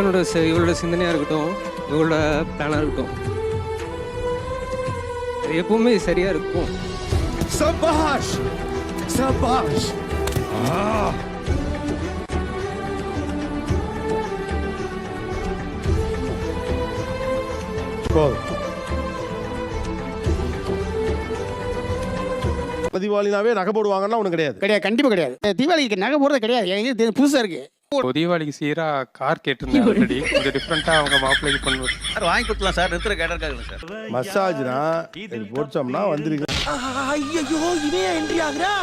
இவனோட சி- இவளோட சிந்தனையாக இருக்கட்டும் இவளோட பிளானாக இருக்கட்டும் எப்பவுமே சரியாக இருக்கும். சபாஷ்! சபாஷ்! தீபாவளினாவே நகை போடுவாங்கன்னா ஒன்றும் கிடையாது. கிடையாது கண்டிப்பா கிடையாது. தீபாவளிக்கு நகை போடுறது கிடையாது. எனக்கு இது புதுசா இருக்கு? இப்போ தீபாவளிக்கு சீரா கார் கேட்டிருந்தேன் ஆல்ரெடி கொஞ்சம் டிஃப்ரெண்ட்டாக அவங்க மாப்பிள்ளைக்கு பண்ணுவோம் சார் வாங்கி கொடுக்கலாம் சார். நிறுத்துற கேட்டிருக்காங்க சார். மசாஜ்னா இது போச்சோம்னா வந்துருக்கு ஐயோ இதே என்ட்ரி ஆகுறா?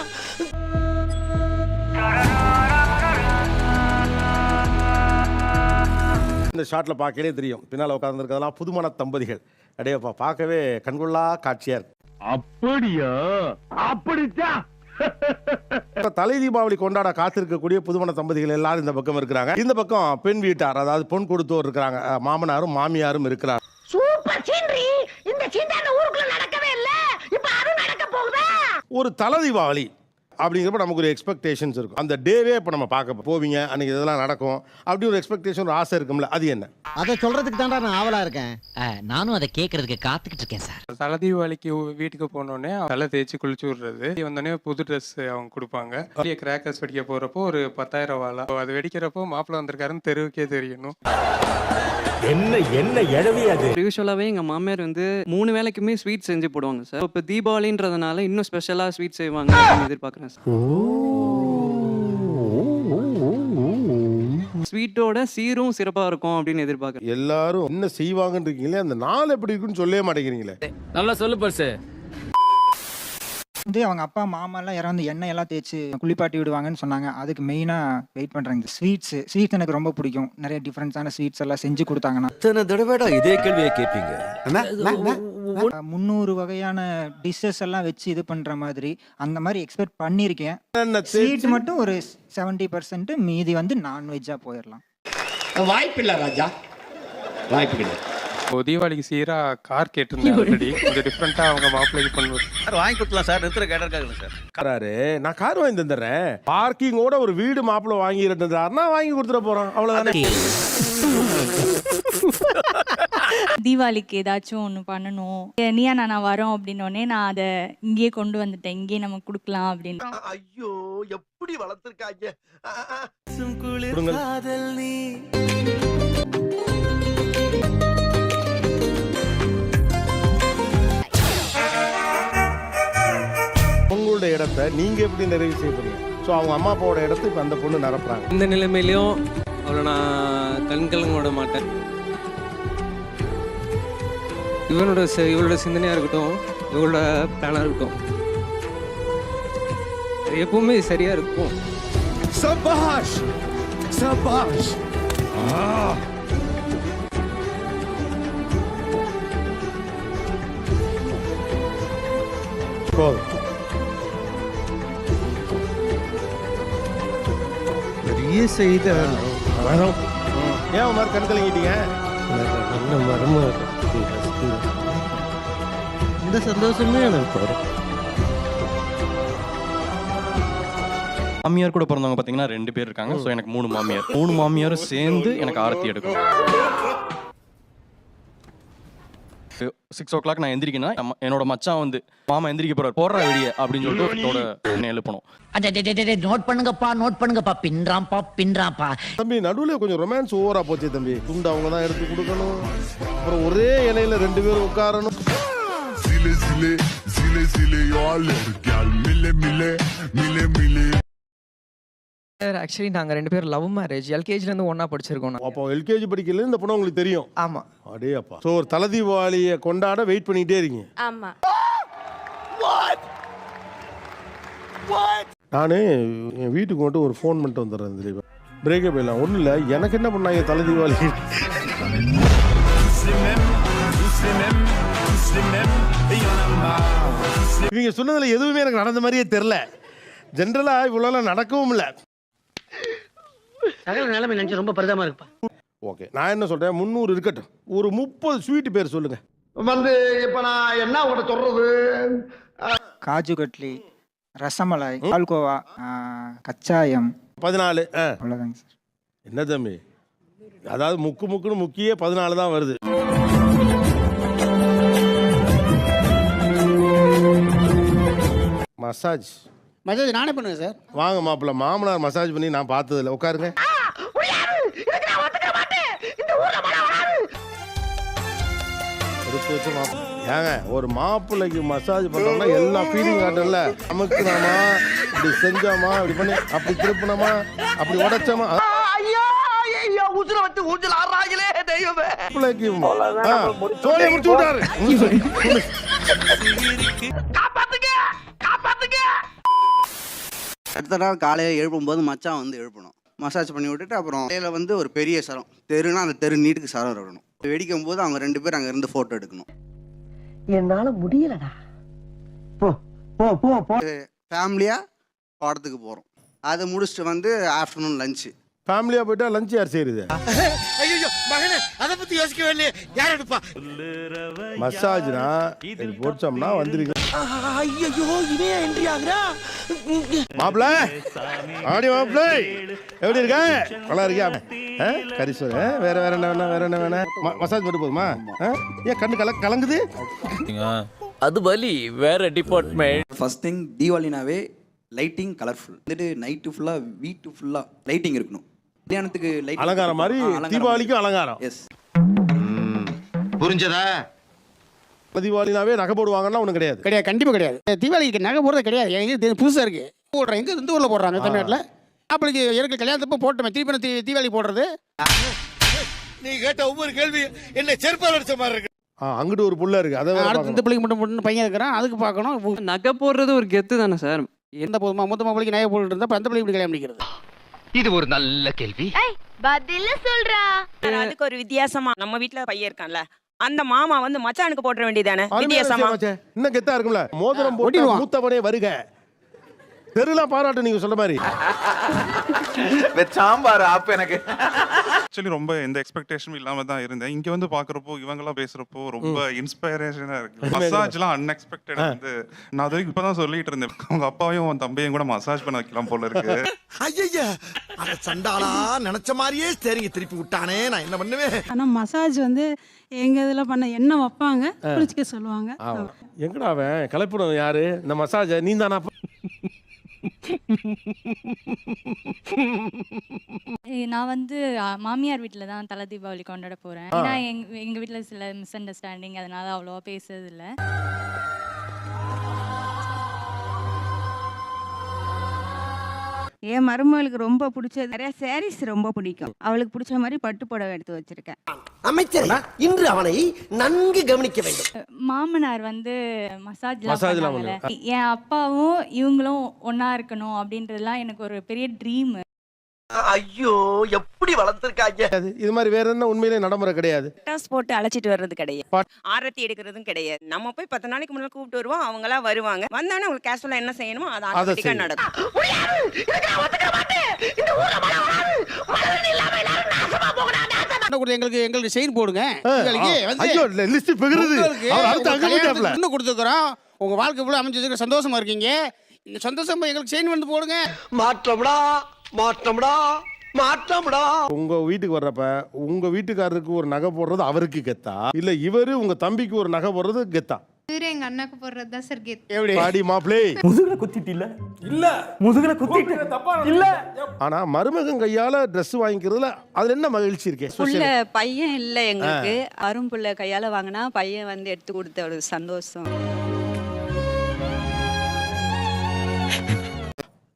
இந்த ஷாட்ல பார்க்கலே தெரியும். பின்னால் உட்கார்ந்துருக்கிறதெல்லாம் புதுமண தம்பதிகள். அடையப்பா பார்க்கவே கண்கொள்ளா காட்சியா இருக்கு. அப்படியா? அப்படித்தான் தலை தீபாவளி கொண்டாட காத்திருக்கக்கூடிய புதுமண தம்பதிகள் எல்லாரும் இந்த பக்கம் இருக்கிறாங்க. இந்த பக்கம் பெண் வீட்டார் அதாவது பொன் கொடுத்தோர் இருக்கிறாங்க. மாமனாரும் மாமியாரும் இருக்கிறார் சூப்பர் சீன்ரி இந்த அந்த ஊருக்குள்ள நடக்கவே இல்ல. இப்ப அது நடக்க போகுதா? ஒரு தலை தீபாவளி அப்படிங்கிறப்ப நமக்கு ஒரு எக்ஸ்பெக்டேஷன்ஸ் இருக்கும். அந்த டேவே இப்போ நம்ம பார்க்க போவீங்க. அன்னைக்கு இதெல்லாம் நடக்கும். அப்படி ஒரு எக்ஸ்பெக்டேஷன் ஒரு ஆசை இருக்கும்ல. அது என்ன? அதை சொல்றதுக்கு தான்டா நான் ஆவலா இருக்கேன். நானும் அதை கேட்கறதுக்கு காத்துக்கிட்டு இருக்கேன் சார். தலை தீபாவளிக்கு ஊ- வீட்டுக்கு போனோடனே தலை தேய்ச்சி குளிச்சு விடுறது. வந்தோடனே புது ட்ரெஸ் அவங்க கொடுப்பாங்க. வெளியே கிராக்கர்ஸ் வெடிக்க போகிறப்போ ஒரு பத்தாயிரம் வாழா அது வெடிக்கிறப்போ மாப்பிள்ளை வந்திருக்காருன்னு தெருவுக்கே தெரியணும். யூஸ்வலாகவே எங்கள் மாமியார் வந்து மூணு வேளைக்குமே ஸ்வீட் செஞ்சு போடுவாங்க சார். இப்போ தீபாவளின்றதுனால இன்னும் ஸ்பெஷலாக ஸ்வீட் செய்வாங்க எதிர்பார்க்குறேன் சார். ஸ்வீட்டோட சீரும் சிறப்பாக இருக்கும் அப்படின்னு எதிர்பார்க்குறேன். எல்லாரும் என்ன செய்வாங்கன்னு இருக்கீங்களே அந்த நாள் எப்படி இருக்குன்னு சொல்லவே மாட்டேங்கிறீங்களே. நல்லா சொல்லு பர்சு வந்து அவங்க அப்பா மாமா எல்லாம் இறந்து எண்ணெய் எல்லாம் தேய்ச்சி குளிப்பாட்டி விடுவாங்கன்னு சொன்னாங்க. அதுக்கு மெயினா வெயிட் பண்றாங்க ஸ்வீட்ஸ் ஸ்வீட்ஸ் எனக்கு ரொம்ப பிடிக்கும். நிறைய டிஃப்ரெண்ட்ஸான ஸ்வீட்ஸ் எல்லாம் செஞ்சு கொடுத்தாங்கன்னா. இத்தனை தடவைடா இதே கேள்வியை கேட்பீங்க. முந்நூறு வகையான டிஷ்ஷஸ் எல்லாம் வச்சு இது பண்ற மாதிரி அந்த மாதிரி எக்ஸ்பெக்ட் பண்ணியிருக்கேன். ஸ்வீட்ஸ் மட்டும் ஒரு செவன்டி பர்சன்ட் மீதி வந்து நான்வெஜ்ஜா போயிடலாம் வாய்ப்பில்லை ராஜா. வாய்ப்பு கிடையாது. இப்போ தீபாவளிக்கு சீரா கார் கேட்டிருந்தேன் ஆல்ரெடி. கொஞ்சம் டிஃப்ரெண்ட்டாக அவங்க மாப்பிள்ளைக்கு பண்ணுவோம் சார் வாங்கி கொடுக்கலாம் சார். நிறுத்துற கேட்டிருக்காங்க சார். காராரு நான் கார் வாங்கி தந்துடுறேன். பார்க்கிங்கோட ஒரு வீடு மாப்பிள்ள வாங்கி இருந்தாருன்னா வாங்கி கொடுத்துட போறோம் அவ்வளவுதானே? தீபாவளிக்கு ஏதாச்சும் ஒன்று பண்ணணும். நீயா நான் வரோம் அப்படின்னோடனே நான் அதை இங்கேயே கொண்டு வந்துட்டேன். இங்கேயே நம்ம கொடுக்கலாம் அப்படின்னு. ஐயோ எப்படி வளர்த்திருக்காங்க? உங்களோட இடத்த நீங்க எப்படி நிறைவு செய்ய போறீங்க ஸோ அவங்க அம்மா அப்பாவோட இடத்த இப்போ அந்த பொண்ணு நிரப்புறாங்க. இந்த நிலைமையிலையும் அவளை நான் கண்கலங்க விட மாட்டேன். இவனோட இவளோட சிந்தனையாக இருக்கட்டும் இவளோட பிளானாக இருக்கட்டும். எப்பவுமே சரியாக இருக்கும். சபாஷ்! சபாஷ்! போதும். பெரிய செய்தி. வரோம். ஏன் மாதிரி கண் கலங்கிட்டீங்க? நல்ல மரமா இந்த சந்தோஷமே எனக்கு போதும் மாமியார் கூட பிறந்தவங்க பார்த்தீங்கன்னா ரெண்டு பேர் இருக்காங்க ஸோ எனக்கு மூணு மாமியார் மூணு மாமியாரும் சேர்ந்து எனக்கு ஆரத்தி எடுக்கணும் சிக்ஸ் ஓ கிளாக் நான் எந்திரிக்கணும் அம்மா- என்னோட மச்சான் வந்து மாமா எந்திரிக்க போறாரு போடுற வெளியே அப்படின்னு சொல்லிட்டு என்னோட என்னை எழுப்பணும் நோட் பண்ணுங்கப்பா நோட் பண்ணுங்கப்பா பின்றாம்பா பின்றாம்பா தம்பி நடுவில் கொஞ்சம் ரொமான்ஸ் ஓவரா போச்சு தம்பி துண்டு அவங்க தான் எடுத்து கொடுக்கணும் அப்புறம் ஒரே இலையில ரெண்டு பேரும் உட்காரணும் சிலே சிலே சிலே சிலே யாழ் இருக்கால் மில்லே மில்லே மில்லே மில்லே சார் ஆக்சுவலி நாங்கள் ரெண்டு பேரும் லவ் மேரேஜ் எல்கேஜிலேருந்து ஒன்றா படிச்சிருக்கோம் அப்போ எல்கேஜி படிக்கல இந்த பொண்ணு உங்களுக்கு தெரியும். ஆமாம் அடே அப்பா ஸோ ஒரு தலை தீபாவளியை கொண்டாட வெயிட் பண்ணிட்டே இருக்கீங்க. ஆமா. நானு என் வீட்டுக்கு மட்டும் ஒரு ஃபோன் பண்ணிட்டு வந்துடுறேன் திலீபா பிரேக்கப் இல்லை ஒன்றும் இல்லை எனக்கு என்ன பண்ணாங்க தலை தீபாவளி இவங்க சொன்னதுல எதுவுமே எனக்கு நடந்த மாதிரியே தெரில ஜென்ரலா இவ்வளோ நடக்கவும் இல்லை. சகல நிலைமை நினைச்சு ரொம்ப பரிதமா இருக்குப்பா. ஓகே நான் என்ன சொல்றேன்? முந்நூறு இருக்கட்டும். ஒரு முப்பது ஸ்வீட் பேர் சொல்லுங்க. வந்து இப்ப நான் என்ன உங்கள்ட்ட சொல்றது? காஜு கட்லி ரசமலாய் பால்கோவா கச்சாயம். பதினாலு அவ்வளோதாங்க சார். என்ன தம்பி? அதாவது முக்கு முக்குன்னு முக்கியே பதினாலு தான் வருது. மசாஜ் மஜாஜ் நானே பண்ணுவேன் சார் வாங்க மாப்பிள்ள. மாமனார் மசாஜ் பண்ணி நான் பார்த்ததில்ல. உட்காருங்க. ஏங்க ஒரு மாப்பிள்ளைக்கு மசாஜ் பண்றோம்னா எல்லா ஃபீலிங் காட்டல அமுக்குனாமா இப்படி செஞ்சோமா இப்படி பண்ணி அப்படி திருப்பினோமா அப்படி உடைச்சோமா? மாப்பிள்ளைக்கு ஆ, சோழியை முடிச்சு விட்டாரு. அடுத்த நாள் காலையில் எழுப்பும்போது மச்சான் வந்து எழுப்பணும். மசாஜ் பண்ணி விட்டுட்டு அப்புறம் இடையில வந்து ஒரு பெரிய சரம். தெருனா அந்த தெரு நீட்டுக்கு சரம் இருக்கணும். வெடிக்கும் போது அவங்க ரெண்டு பேரும் அங்கே இருந்து ஃபோட்டோ எடுக்கணும். என்னால முடியலடா. ஃபேமிலியாக படத்துக்கு போகிறோம் அதை முடிச்சுட்டு வந்து ஆஃப்டர்நூன் லஞ்சு ஃபேமிலியா போயிட்டா லஞ்ச் யார் செய்யுது ஐயோ மகனே அத பத்தி யோசிக்கவே இல்லையே. யார் எடுப்பா? மசாஜ்னா இது போச்சோம்னா வந்துருக்கு. ஐயோ இவன் என்ட்ரி ஆகுறா மாப்பிள்ள ஆடி மாப்பிள்ள எப்படி இருக்க? நல்லா இருக்கியா? ஆ? கரிசோர்? வேற வேற என்ன வேணா வேற என்ன வேணா. மசாஜ் மட்டும் போதுமா? ஆ? ஏன் கண்ணு கல கலங்குது? அது வலி வேற டிபார்ட்மெண்ட் ஃபர்ஸ்ட் திங் தீபாவளினாவே லைட்டிங் கலர்ஃபுல் வந்துட்டு நைட்டு ஃபுல்லாக வீட்டு ஃபுல்லாக லைட்டிங் இருக்கணும். கல்யாணத்துக்கு லைட் அலங்காரம் மாதிரி தீபாவளிக்கும் அலங்காரம். எஸ் புரிஞ்சதா? தீபாவளினாவே நகை போடுவாங்கன்னா ஒன்றும் கிடையாது. கிடையாது கண்டிப்பாக கிடையாது. தீபாவளிக்கு நகை போடுறது கிடையாது. எங்க புதுசாக இருக்கு. போடுறேன் எங்க இந்த ஊரில் போடுறாங்க தமிழ்நாட்டில்? அப்பளுக்கு எனக்கு கல்யாணத்தப்போ போட்டோமே திருப்பி தீபாவளி போடுறது? நீ கேட்ட ஒவ்வொரு கேள்வி என்ன செருப்பால் அடிச்ச மாதிரி இருக்கு. ஆ, அங்கிட்டு ஒரு புள்ள இருக்கு. அதை அடுத்து. இந்த பிள்ளைக்கு மட்டும் மட்டும் பையன் இருக்கிறான் அதுக்கு பார்க்கணும். நகை போடுறது ஒரு கெத்து தானே சார்? எந்த போதுமா மொத்த மாப்பிளைக்கு நகை போட்டுட்டு இருந்தா அப்ப அந்த பிள்ளைக்கு கல்யாணம் பண்ணிக்கிறது? இது ஒரு நல்ல கேள்வி. பதில சொல்றா. அதுக்கு ஒரு வித்தியாசமா நம்ம வீட்ல பையன் இருக்கான்ல அந்த மாமா வந்து மச்சானுக்கு போட்டுற வேண்டியதானே வித்தியாசமா. இன்னும் கெத்தா இருக்கும்ல? மோதிரம் போட்டு. மூத்தவனே வருக. தெருலாம் பாராட்டு நீங்க சொல்ற மாதிரி. சாம்பார் ஆப் எனக்கு. ஆக்சுவலி ரொம்ப எந்த எக்ஸ்பெக்டேஷனும் இல்லாம தான் இருந்தேன். இங்க வந்து பாக்குறப்போ இவங்கெல்லாம் பேசுறப்போ ரொம்ப இன்ஸ்பைரேஷனா இருக்கு. மசாஜ்லாம் அன்எக்ஸ்பெக்டட் வந்து நான் அது வரைக்கும் இப்பதான் சொல்லிட்டு இருந்தேன். அவங்க அப்பாவையும் உன் தம்பியும் கூட மசாஜ் பண்ண வைக்கலாம் போல இருக்கு. ஐயா அத சண்டாளா நினைச்ச மாதிரியே சரிங்க திருப்பி விட்டானே நான் என்ன பண்ணுவேன்? ஆனா மசாஜ் வந்து எங்க இதுல பண்ண எண்ணெய் வைப்பாங்க குளிச்சுக்க சொல்லுவாங்க. எங்கடா அவன்? கலப்பிடம் யாரு? இந்த மசாஜ் நீ தானா நான் வந்து மாமியார் வீட்டில் தான் தலை தீபாவளி கொண்டாட போறேன். ஏன்னா எங்க எங்க வீட்டில் சில மிஸ் அண்டர்ஸ்டாண்டிங் அதனால அவ்வளோவா பேசுறது இல்ல என் மருமகளுக்கு ரொம்ப பிடிச்சது நிறைய சாரீஸ் ரொம்ப பிடிக்கும். அவளுக்கு பிடிச்ச மாதிரி பட்டு புடவை எடுத்து வச்சிருக்கேன். அமைச்சர் இன்று அவனை நன்கு கவனிக்க வேண்டும். மாமனார் வந்து மசாஜ் மசாஜ்லாம் என் அப்பாவும் இவங்களும் ஒண்ணா இருக்கணும் அப்படின்றதுலாம் எனக்கு ஒரு பெரிய ட்ரீம் ஐயோ எப்படி வளர்த்திருக்காங்க? அது இது மாதிரி வேற என்ன உண்மையிலே நடைமுறை கிடையாது. பட்டாஸ் போட்டு அழைச்சிட்டு வர்றது கிடையாது. ஆரத்தி எடுக்கிறதும் கிடையாது. நம்ம போய் பத்து நாளைக்கு முன்னாடி கூப்பிட்டு வருவோம் அவங்களா வருவாங்க. வந்தானே அவங்களுக்கு கேஷுவலா என்ன செய்யணுமோ அது ஆட்டோமேட்டிக்கா. நடக்கும். எங்களுக்கு எங்களுக்கு செயின் போடுங்க. லிஸ்ட் உங்களுக்கு உங்க இன்னும் வாழ்க்கை ஃபுல்லாக அமைச்சு வச்சுக்க சந்தோஷமா இருக்கீங்க. இந்த சந்தோஷமா எங்களுக்கு செயின் வந்து போடுங்க. மாற்றம்டா. மாற்றம்டா மாற்றம்டா. உங்க வீட்டுக்கு வர்றப்ப உங்க வீட்டுக்காரருக்கு ஒரு நகை போடுறது அவருக்கு கெத்தா? இல்ல இவரு உங்க தம்பிக்கு ஒரு நகை போடுறது கெத்தா? எங்க அண்ணாக்கு போடுறது தான் சார் கெத்து. எப்படி? பாடி மாப்பிளே. முதுகுல குத்திட்டு இல்ல? இல்ல. முதுகுல குத்திட்டு. இல்ல. ஆனா மருமகன் கையால Dress வாங்கிக்கிறதுல அதுல என்ன மகிழ்ச்சி இருக்கே? புள்ள பையன் இல்ல எங்களுக்கு. அரும் புள்ள கையால வாங்கினா பையன் வந்து எடுத்து கொடுத்த ஒரு சந்தோஷம்.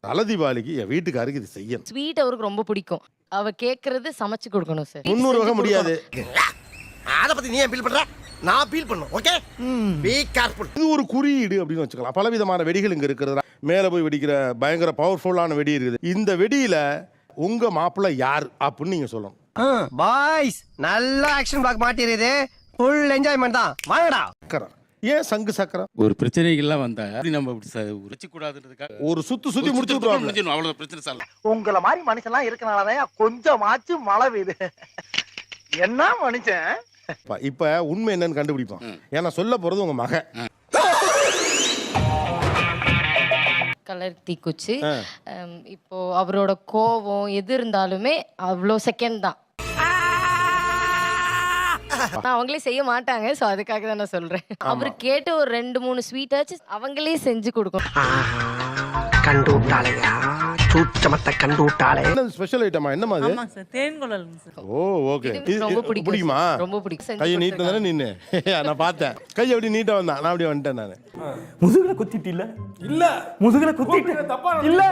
தலை தீபாவளிக்கு என் வீட்டுக்காருக்கு இது செய்யணும். ஸ்வீட் அவருக்கு ரொம்ப பிடிக்கும். அவ கேக்குறது சமைச்சு கொடுக்கணும் சார். முந்நூறு வகை முடியாது. அத பத்தி நீ ஏன் ஃபீல் பண்ற? நான் ஃபீல் பண்ணும் ஓகே பீ கேர்ஃபுல் இது ஒரு குறியீடு அப்படின்னு வச்சுக்கலாம். பலவிதமான வெடிகள் இங்க இருக்கிறது மேல போய் வெடிக்கிற பயங்கர பவர்ஃபுல்லான வெடி இருக்குது. இந்த வெடியில உங்க மாப்பிள்ளை யார் அப்படின்னு நீங்க சொல்லணும். பாய்ஸ் நல்ல ஆக்ஷன் பிளாக் மாட்டிருது ஃபுல் என்ஜாய்மெண்ட் தான். வாங்கடா. ஏன் சங்கு சக்கரம்? ஒரு பிரச்சனைகள்லாம் வந்தா அப்படி நம்ம உரைச்சு கூடாதுன்றதுக்காக ஒரு சுத்து சுத்தி முடிச்சு விட்டுருவாங்க அவ்வளவு பிரச்சனை சார். உங்கள மாதிரி மனுஷன்லாம் இருக்கனாலதான் கொஞ்சமாச்சும் மழை பெய்யுது. என்ன மனுஷன்? இப்ப- உண்மை என்னன்னு கண்டுபிடிப்பான் ஏன்னா சொல்ல போறது உங்க மகன். கலர் தீக்குச்சி. இப்போ அவரோட கோவம் எது இருந்தாலுமே அவ்வளோ செகண்ட் தான். அவங்களே செய்ய மாட்டாங்க. ஸோ அதுக்காக தான் நான் சொல்றேன். அவர் கேட்ட ஒரு ரெண்டு மூணு ஸ்வீட்டாச்சும் அவங்களே செஞ்சு கொடுக்கணும். கண்டு விட்டாளையா சூச்சமத்தை கண்டு விட்டாளே என்ன ஸ்பெஷல் ஐட்டமா சார் தேன் குழல் ஓ ஓகே இது ரொம்ப பிடிக்கும். பிடிக்குமா? ரொம்ப பிடிக்கும். செஞ்சு கையை நீட்டு தானே நின்று நான் பார்த்தேன். கை எப்படி நீட்டா வந்தான். நான் அப்படியே வந்துட்டேன் நான். முதுகுல குத்திட்டு இல்ல? இல்ல. முதுகுல குத்திட்டு தப்பா இல்ல?